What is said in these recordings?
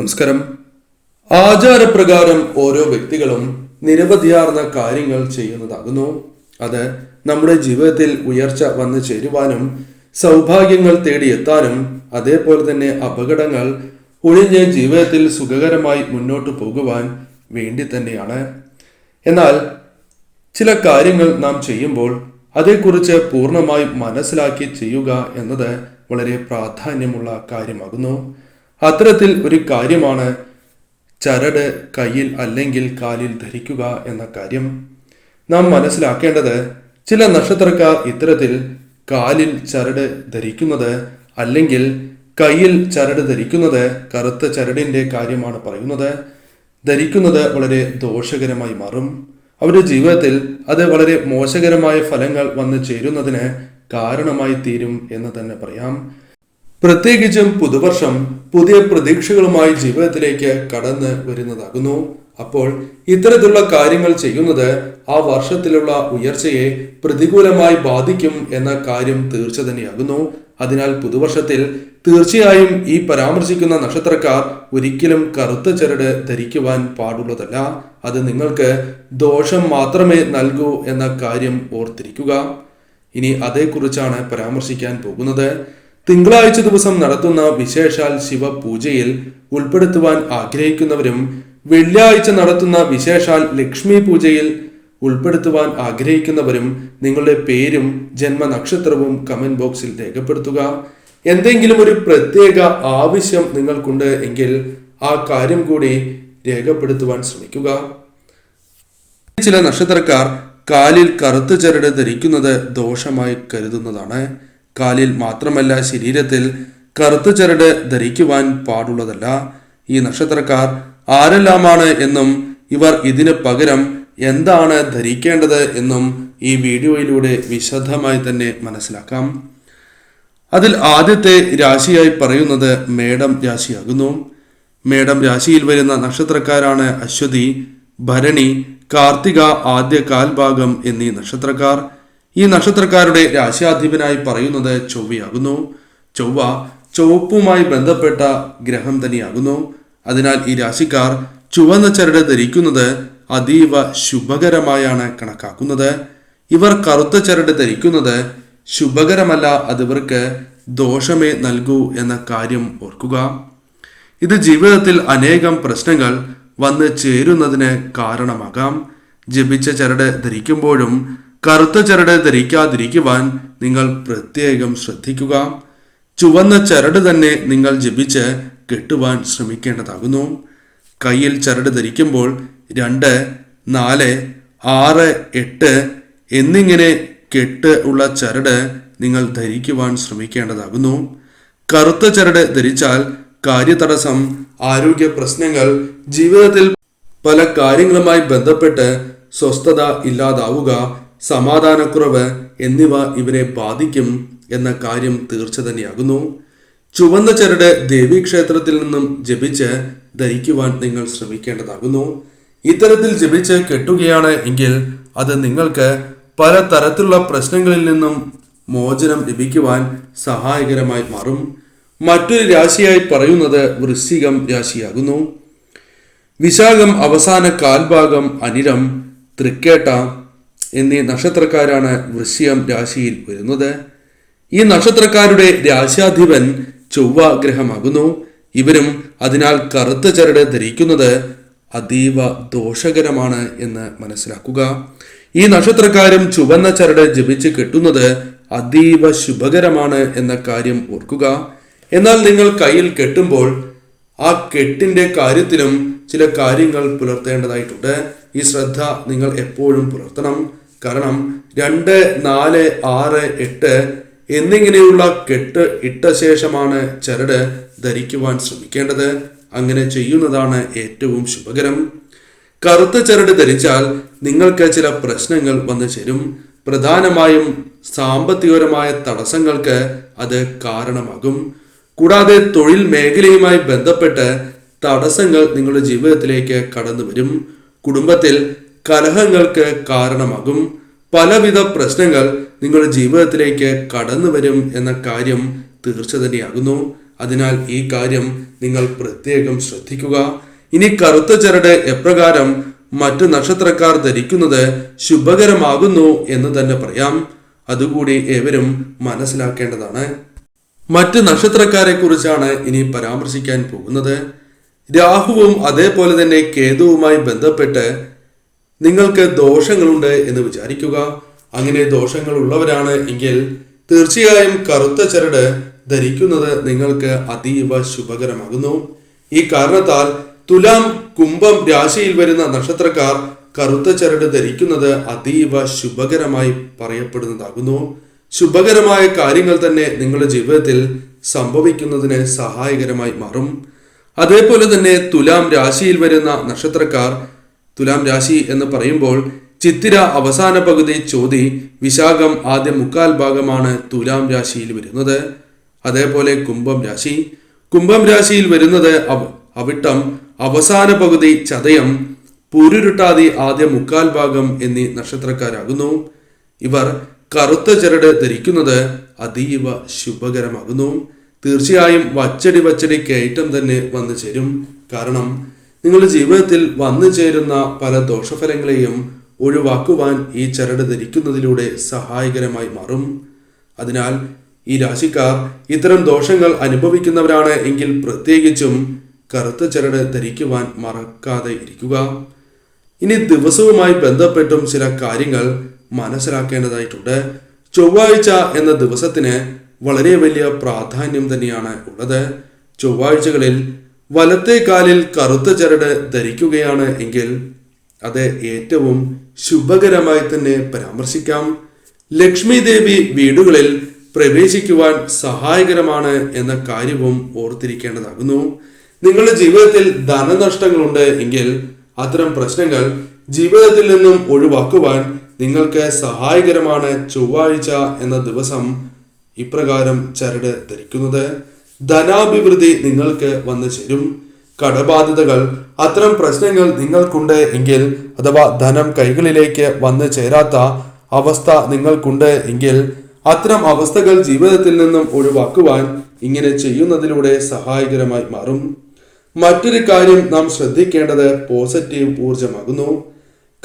നമസ്കാരം. ആചാരപ്രകാരം ഓരോ വ്യക്തികളും നിരവധിയാർന്ന കാര്യങ്ങൾ ചെയ്യുന്നതാകുന്നു. അത് നമ്മുടെ ജീവിതത്തിൽ ഉയർച്ച വന്നു ചേരുവാനും സൗഭാഗ്യങ്ങൾ തേടിയെത്താനും അതേപോലെ തന്നെ അപകടങ്ങൾ ഒഴിഞ്ഞ് ജീവിതത്തിൽ സുഖകരമായി മുന്നോട്ട് പോകുവാൻ വേണ്ടി തന്നെയാണ്. എന്നാൽ ചില കാര്യങ്ങൾ നാം ചെയ്യുമ്പോൾ അതേക്കുറിച്ച് പൂർണമായി മനസ്സിലാക്കി ചെയ്യുക എന്നത് വളരെ പ്രാധാന്യമുള്ള കാര്യമാകുന്നു. അത്തരത്തിൽ ഒരു കാര്യമാണ് ചരട് കയ്യിൽ അല്ലെങ്കിൽ കാലിൽ ധരിക്കുക എന്ന കാര്യം. നാം മനസ്സിലാക്കേണ്ടത് ചില നക്ഷത്രക്കാർ ഇത്തരത്തിൽ കാലിൽ ചരട് ധരിക്കുന്നത് അല്ലെങ്കിൽ കയ്യിൽ ചരട് ധരിക്കുന്നത് കറുത്ത ചരടിന്റെ കാര്യമാണ് പറയുന്നത്. ധരിക്കുന്നത് വളരെ ദോഷകരമായി മാറും. അവരുടെ ജീവിതത്തിൽ അത് വളരെ മോശകരമായ ഫലങ്ങൾ വന്നു ചേരുന്നതിന് കാരണമായി തീരും എന്ന് തന്നെ പറയാം. പ്രത്യേകിച്ചും പുതുവർഷം പുതിയ പ്രതീക്ഷകളുമായി ജീവിതത്തിലേക്ക് കടന്ന് വരുന്നതാകുന്നു. അപ്പോൾ ഇത്തരത്തിലുള്ള കാര്യങ്ങൾ ചെയ്യുന്നത് ആ വർഷത്തിലുള്ള ഉയർച്ചയെ പ്രതികൂലമായി ബാധിക്കും എന്ന കാര്യം തീർച്ച തന്നെയാകുന്നു. അതിനാൽ പുതുവർഷത്തിൽ തീർച്ചയായും ഈ പരാമർശിക്കുന്ന നക്ഷത്രക്കാർ ഒരിക്കലും കറുത്ത ചരട് ധരിക്കുവാൻ പാടുള്ളതല്ല. അത് നിങ്ങൾക്ക് ദോഷം മാത്രമേ നൽകൂ എന്ന കാര്യം ഓർത്തിരിക്കുക. ഇനി അതേക്കുറിച്ചാണ് പരാമർശിക്കാൻ പോകുന്നത്. തിങ്കളാഴ്ച ദിവസം നടത്തുന്ന വിശേഷാൽ ശിവ പൂജയിൽ ഉൾപ്പെടുത്തുവാൻ ആഗ്രഹിക്കുന്നവരും വെള്ളിയാഴ്ച നടത്തുന്ന വിശേഷാൽ ലക്ഷ്മി പൂജയിൽ ഉൾപ്പെടുത്തുവാൻ ആഗ്രഹിക്കുന്നവരും നിങ്ങളുടെ പേരും ജന്മനക്ഷത്രവും കമന്റ് ബോക്സിൽ രേഖപ്പെടുത്തുക. എന്തെങ്കിലും ഒരു പ്രത്യേക ആവശ്യം നിങ്ങൾക്കുണ്ട് എങ്കിൽ ആ കാര്യം കൂടി രേഖപ്പെടുത്തുവാൻ ശ്രമിക്കുക. ചില നക്ഷത്രക്കാർ കാലിൽ കറുത്ത ചരട് ധരിക്കുന്നത് ദോഷമായി കരുതുന്നതാണ്. കാലിൽ മാത്രമല്ല ശരീരത്തിൽ കറുത്ത ചരട് ധരിക്കുവാൻ പാടുള്ളതല്ല. ഈ നക്ഷത്രക്കാർ ആരെല്ലാമാണ് എന്നും ഇവർ ഇതിന് പകരം എന്താണ് ധരിക്കേണ്ടത് എന്നും ഈ വീഡിയോയിലൂടെ വിശദമായി തന്നെ മനസ്സിലാക്കാം. അതിൽ ആദ്യത്തെ രാശിയായി പറയുന്നത് മേടം രാശിയാകുന്നു. മേടം രാശിയിൽ വരുന്ന നക്ഷത്രക്കാരാണ് അശ്വതി ഭരണി കാർത്തിക ആദ്യ കാൽഭാഗം എന്നീ നക്ഷത്രക്കാർ. ഈ നക്ഷത്രക്കാരുടെ രാശിയാധിപനായി പറയുന്നത് ചൊവ്വയാകുന്നു. ചൊവ്വ ചുവപ്പുമായി ബന്ധപ്പെട്ട ഗ്രഹം തന്നെയാകുന്നു. അതിനാൽ ഈ രാശിക്കാർ ചുവന്ന ചരട് ധരിക്കുന്നത് അതീവ ശുഭകരമായാണ് കണക്കാക്കുന്നത്. ഇവർ കറുത്ത ചരട് ധരിക്കുന്നത് ശുഭകരമല്ല അത് ഇവർക്ക് ദോഷമേ നൽകൂ എന്ന കാര്യം ഓർക്കുക. ഇത് ജീവിതത്തിൽ അനേകം പ്രശ്നങ്ങൾ വന്ന് ചേരുന്നതിന് കാരണമാകാം. ജപിച്ച ചരട് ധരിക്കുമ്പോഴും കറുത്ത ചരട് ധരിക്കാതിരിക്കുവാൻ നിങ്ങൾ പ്രത്യേകം ശ്രദ്ധിക്കുക. ചുവന്ന ചരട് തന്നെ നിങ്ങൾ ജപിച്ച് കെട്ടുവാൻ ശ്രമിക്കേണ്ടതാകുന്നു. കയ്യിൽ ചരട് ധരിക്കുമ്പോൾ രണ്ട് നാല് ആറ് എട്ട് എന്നിങ്ങനെ കെട്ട് ഉള്ള ചരട് നിങ്ങൾ ധരിക്കുവാൻ ശ്രമിക്കേണ്ടതാകുന്നു. കറുത്ത ചരട് ധരിച്ചാൽ കാര്യതടസ്സം ആരോഗ്യ പ്രശ്നങ്ങൾ ജീവിതത്തിൽ പല കാര്യങ്ങളുമായി ബന്ധപ്പെട്ട് സ്വസ്ഥത ഇല്ലാതാവുക സമാധാനക്കുറവ് എന്നിവ ഇവരെ ബാധിക്കും എന്ന കാര്യം തീർച്ച തന്നെയാകുന്നു ചുവന്ന ചരട് ദേവീക്ഷേത്രത്തിൽ നിന്നും ജപിച്ച് ധരിക്കുവാൻ നിങ്ങൾ ശ്രമിക്കേണ്ടതാകുന്നു. ഇത്തരത്തിൽ ജപിച്ച് കെട്ടുകയാണ് എങ്കിൽ അത് നിങ്ങൾക്ക് പല തരത്തിലുള്ള പ്രശ്നങ്ങളിൽ നിന്നും മോചനം ലഭിക്കുവാൻ സഹായകരമായി മാറും. മറ്റൊരു രാശിയായി പറയുന്നത് വൃശ്ചികം രാശിയാകുന്നു. വിശാഖം അവസാന കാൽഭാഗം അനിരം തൃക്കേട്ട എന്നീ നക്ഷത്രക്കാരാണ് വൃശ്യം രാശിയിൽ വരുന്നത്. ഈ നക്ഷത്രക്കാരുടെ രാശാധിപൻ ചൊവ്വ ഗ്രഹമാകുന്നു. ഇവരും അതിനാൽ കറുത്ത ചരട് ധരിക്കുന്നത് അതീവ ദോഷകരമാണ് എന്ന് മനസ്സിലാക്കുക. ഈ നക്ഷത്രക്കാരും ചുവന്ന ചരട് ജപിച്ച് കെട്ടുന്നത് അതീവ ശുഭകരമാണ് എന്ന കാര്യം ഓർക്കുക. എന്നാൽ നിങ്ങൾ കയ്യിൽ കെട്ടുമ്പോൾ ആ കെട്ടിന്റെ കാര്യത്തിലും ചില കാര്യങ്ങൾ പുലർത്തേണ്ടതായിട്ടുണ്ട്. ഈ ശ്രദ്ധ നിങ്ങൾ എപ്പോഴും പുലർത്തണം. കാരണം രണ്ട് നാല് ആറ് എട്ട് എന്നിങ്ങനെയുള്ള കെട്ട് ഇട്ട ശേഷമാണ് ചരട് ധരിക്കുവാൻ ശ്രമിക്കേണ്ടത്. അങ്ങനെ ചെയ്യുന്നതാണ് ഏറ്റവും ശുഭകരം. കറുത്ത ചരട് ധരിച്ചാൽ നിങ്ങൾക്ക് ചില പ്രശ്നങ്ങൾ വന്നു ചേരും. പ്രധാനമായും സാമ്പത്തികപരമായ തടസ്സങ്ങൾക്ക് അത് കാരണമാകും. കൂടാതെ തൊഴിൽ മേഖലയുമായി ബന്ധപ്പെട്ട് തടസ്സങ്ങൾ നിങ്ങളുടെ ജീവിതത്തിലേക്ക് കടന്നു വരും കുടുംബത്തിൽ കലഹങ്ങൾക്ക് കാരണമാകും. പലവിധ പ്രശ്നങ്ങൾ നിങ്ങളുടെ ജീവിതത്തിലേക്ക് കടന്നു വരും എന്ന കാര്യം തീർച്ച തന്നെയാകുന്നു. അതിനാൽ ഈ കാര്യം നിങ്ങൾ പ്രത്യേകം ശ്രദ്ധിക്കുക. ഇനി കറുത്ത ചരട് എപ്രകാരം മറ്റു നക്ഷത്രക്കാർ ധരിക്കുന്നത് ശുഭകരമാകുന്നു എന്ന് തന്നെ പറയാം. അതുകൂടി ഏവരും മനസ്സിലാക്കേണ്ടതാണ്. മറ്റ് നക്ഷത്രക്കാരെ കുറിച്ചാണ് ഇനി പരാമർശിക്കാൻ പോകുന്നത്. രാഹുവും അതേപോലെ തന്നെ കേതുവുമായി ബന്ധപ്പെട്ട് നിങ്ങൾക്ക് ദോഷങ്ങളുണ്ട് എന്ന് വിചാരിക്കുക. അങ്ങനെ ദോഷങ്ങൾ ഉള്ളവരാണ് എങ്കിൽ തീർച്ചയായും കറുത്ത ചരട് ധരിക്കുന്നത് നിങ്ങൾക്ക് അതീവ ശുഭകരമാകുന്നു. ഈ കാരണത്താൽ തുലാം കുംഭം രാശിയിൽ വരുന്ന നക്ഷത്രക്കാർ കറുത്ത ചരട് ധരിക്കുന്നത് അതീവ ശുഭകരമായി പറയപ്പെടുന്നതാകുന്നു. ശുഭകരമായ കാര്യങ്ങൾ തന്നെ നിങ്ങളുടെ ജീവിതത്തിൽ സംഭവിക്കുന്നതിന് സഹായകരമായി മാറും. അതേപോലെ തന്നെ തുലാം രാശിയിൽ വരുന്ന നക്ഷത്രക്കാർ തുലാം രാശി എന്ന് പറയുമ്പോൾ ചിത്തിര അവസാന പകുതി ചോതി വിശാഖം ആദ്യ മുക്കാൽ ഭാഗമാണ് തുലാം രാശിയിൽ വരുന്നത്. അതേപോലെ കുംഭം രാശി. കുംഭം രാശിയിൽ വരുന്നത് അവ- അവിട്ടം അവസാന പകുതി ചതയം പുരുരുട്ടാതി ആദ്യ മുക്കാൽ ഭാഗം എന്നീ നക്ഷത്രക്കാരാകുന്നു. ഇവർ കറുത്ത ചരട് ധരിക്കുന്നത് അതീവ ശുഭകരമാകുന്നു. തീർച്ചയായും വച്ചടി വച്ചടി കയറ്റം തന്നെ വന്നു ചേരും. കാരണം നിങ്ങളുടെ ജീവിതത്തിൽ വന്നു ചേരുന്ന പല ദോഷഫലങ്ങളെയും ഒഴിവാക്കുവാൻ ഈ ചരട് ധരിക്കുന്നതിലൂടെ സഹായകരമായി മാറും. അതിനാൽ ഈ രാശിക്കാർ ഇത്തരം ദോഷങ്ങൾ അനുഭവിക്കുന്നവരാണ് എങ്കിൽ പ്രത്യേകിച്ചും കറുത്ത ചരട് ധരിക്കുവാൻ മറക്കാതെ ഇരിക്കുക. ഇനി ദിവസവുമായി ബന്ധപ്പെട്ടും ചില കാര്യങ്ങൾ മനസ്സിലാക്കേണ്ടതായിട്ടുണ്ട്. ചൊവ്വാഴ്ച എന്ന ദിവസത്തിന് വളരെ വലിയ പ്രാധാന്യം തന്നെയാണ് ഉള്ളത്. ചൊവ്വാഴ്ചകളിൽ വലത്തെ കാലിൽ കറുത്ത ചരട് ധരിക്കുകയാണ് എങ്കിൽ അത് ഏറ്റവും ശുഭകരമായി തന്നെ പരാമർശിക്കാം. ലക്ഷ്മി ദേവി വീടുകളിൽ പ്രവേശിക്കുവാൻ സഹായകരമാണ് എന്ന കാര്യവും ഓർത്തിരിക്കേണ്ടതാകുന്നു. നിങ്ങളുടെ ജീവിതത്തിൽ ധനനഷ്ടങ്ങളുണ്ട് എങ്കിൽ അത്തരം പ്രശ്നങ്ങൾ ജീവിതത്തിൽ നിന്നും ഒഴിവാക്കുവാൻ നിങ്ങൾക്ക് സഹായകരമാണ് ചൊവ്വാഴ്ച എന്ന ദിവസം ഇപ്രകാരം ചരട് ധരിക്കുന്നത്. ധനാഭിവൃദ്ധി നിങ്ങൾക്ക് വന്നു ചേരും. കടബാധ്യതകൾ. അത്തരം പ്രശ്നങ്ങൾ നിങ്ങൾക്കുണ്ട് എങ്കിൽ അഥവാ ധനം കൈകളിലേക്ക് വന്നു ചേരാത്ത അവസ്ഥ നിങ്ങൾക്കുണ്ട് എങ്കിൽ അത്തരം അവസ്ഥകൾ ജീവിതത്തിൽ നിന്നും ഒഴിവാക്കുവാൻ ഇങ്ങനെ ചെയ്യുന്നതിലൂടെ സഹായകരമായി മാറും. മറ്റൊരു കാര്യം നാം ശ്രദ്ധിക്കേണ്ടത് പോസിറ്റീവ് ഊർജമാകുന്നു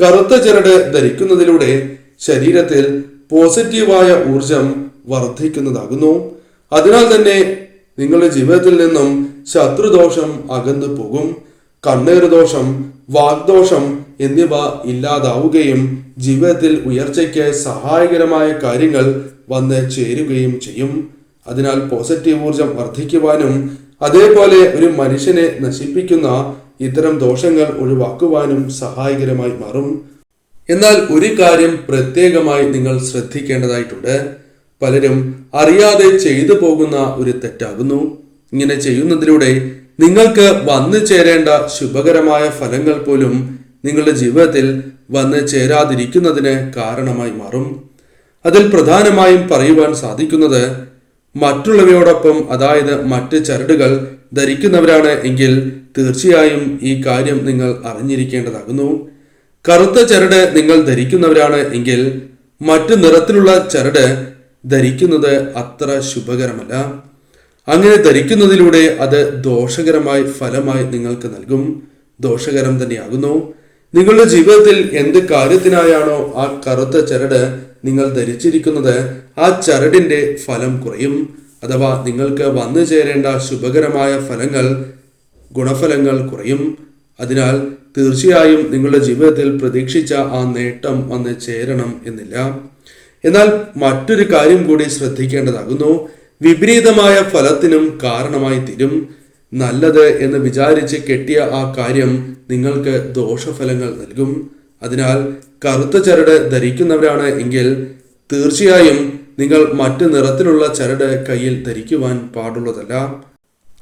കറുത്ത ചിരട് ധരിക്കുന്നതിലൂടെ ശരീരത്തിൽ പോസിറ്റീവായ ഊർജം വർദ്ധിക്കുന്നതാകുന്നു. അതിനാൽ തന്നെ നിങ്ങളുടെ ജീവിതത്തിൽ നിന്നും ശത്രുദോഷം അകന്നു പോകും. കണ്ണേർ ദോഷം വാഗ്ദോഷം എന്നിവ ഇല്ലാതാവുകയും ജീവിതത്തിൽ ഉയർച്ചയ്ക്ക് സഹായകരമായ കാര്യങ്ങൾ വന്ന് ചേരുകയും ചെയ്യും. അതിനാൽ പോസിറ്റീവ് ഊർജം വർദ്ധിക്കുവാനും അതേപോലെ ഒരു മനുഷ്യനെ നശിപ്പിക്കുന്ന ഇത്തരം ദോഷങ്ങൾ ഒഴിവാക്കുവാനും സഹായകരമായി മാറും. എന്നാൽ ഒരു കാര്യം പ്രത്യേകമായി നിങ്ങൾ ശ്രദ്ധിക്കേണ്ടതായിട്ടുണ്ട്. പലരും അറിയാതെ ചെയ്തു പോകുന്ന ഒരു തെറ്റാകുന്നു. ഇങ്ങനെ ചെയ്യുന്നതിലൂടെ നിങ്ങൾക്ക് വന്നു ചേരേണ്ട ശുഭകരമായ ഫലങ്ങൾ പോലും നിങ്ങളുടെ ജീവിതത്തിൽ വന്നു ചേരാതിരിക്കുന്നതിന് കാരണമായി മാറും. അതിൽ പ്രധാനമായും പറയുവാൻ സാധിക്കുന്നത് മറ്റുള്ളവയോടൊപ്പം അതായത് മറ്റ് ചരടുകൾ ധരിക്കുന്നവരാണ് എങ്കിൽ തീർച്ചയായും ഈ കാര്യം നിങ്ങൾ അറിഞ്ഞിരിക്കേണ്ടതാകുന്നു. കറുത്ത ചരട് നിങ്ങൾ ധരിക്കുന്നവരാണ് എങ്കിൽ മറ്റു നിറത്തിലുള്ള ചരട് ധരിക്കുന്നത് അത്ര ശുഭകരമല്ല. അങ്ങനെ ധരിക്കുന്നതിലൂടെ അത് ദോഷകരമായി ഫലമായി നിങ്ങൾക്ക് നൽകും. ദോഷകരം തന്നെയാകുന്നു. നിങ്ങളുടെ ജീവിതത്തിൽ എന്ത് കാര്യത്തിനായാണോ ആ കറുത്ത ചരട് നിങ്ങൾ ധരിച്ചിരിക്കുന്നത് ആ ചരടിന്റെ ഫലം കുറയും. അഥവാ നിങ്ങൾക്ക് വന്നു ചേരേണ്ട ശുഭകരമായ ഫലങ്ങൾ ഗുണഫലങ്ങൾ കുറയും. അതിനാൽ തീർച്ചയായും നിങ്ങളുടെ ജീവിതത്തിൽ പ്രതീക്ഷിച്ച ആ നേട്ടം വന്ന് ചേരണം എന്നില്ല. എന്നാൽ മറ്റൊരു കാര്യം കൂടി ശ്രദ്ധിക്കേണ്ടതാകുന്നു. വിപരീതമായ ഫലത്തിനും കാരണമായി തീരും. നല്ലത് എന്ന് വിചാരിച്ച് കെട്ടിയ ആ കാര്യം നിങ്ങൾക്ക് ദോഷഫലങ്ങൾ നൽകും. അതിനാൽ കറുത്ത ചരട് ധരിക്കുന്നവരാണ് എങ്കിൽ തീർച്ചയായും നിങ്ങൾ മറ്റു നിറത്തിലുള്ള ചരട് കയ്യിൽ ധരിക്കുവാൻ പാടുള്ളതല്ല.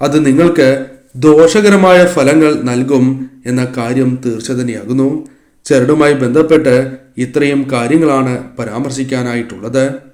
അത് നിങ്ങൾക്ക് ദോഷകരമായ ഫലങ്ങൾ നൽകും എന്ന കാര്യം തീർച്ച തന്നെയാകുന്നു ചരടുമായി ബന്ധപ്പെട്ട് ഇത്രയും കാര്യങ്ങളാണ് പരാമർശിക്കാനായിട്ടുള്ളത്.